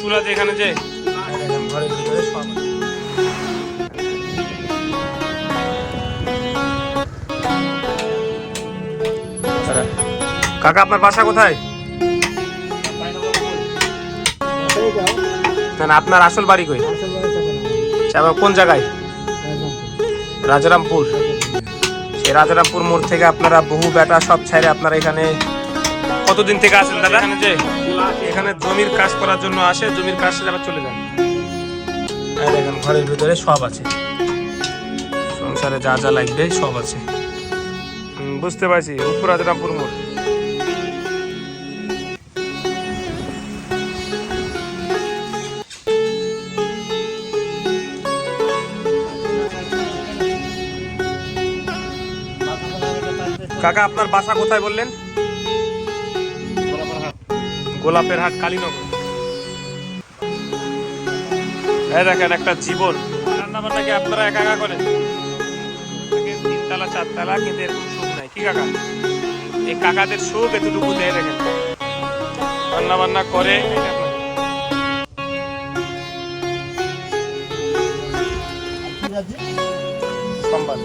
চুলা যে এখানে যে। ঘরের ভিতরে সব কাকা আপনার বাসা কোথায়? না না, আপনার আসল বাড়ি কই? আচ্ছা, কোন জায়গায়? রাজারামপুর। সেই রাজারামপুর মোড় থেকে আপনারা বহু বেটা সব ছাইরে আপনারা এখানে কতদিন থেকে আসেন দাদা? এখানে জমির কাজ করার জন্য আসে, জমির কাজ শেষে আবার চলে যান এই দেখেন, ঘরের ভিতরে সব আছে। সংসারে যা যা লাগবে সব আছে। বুঝতে পারছি, উপর রাজারামপুর মোড় কাকা, আপনার বাসা কোথায় বললেন? গোলাপের হাট কালীনগর। হ্যাঁ দেখেন একটা জীবন। রান্নাবান্নাকে আপনারা একা একা করেন। তিনতলা, চারতলা, কিন্তু এরকম সুখ নাই। কি কাকা? এই কাকাদের সুখ এতটুকু দেয় দেখেন। রান্নাবান্না করে সম্বাদ।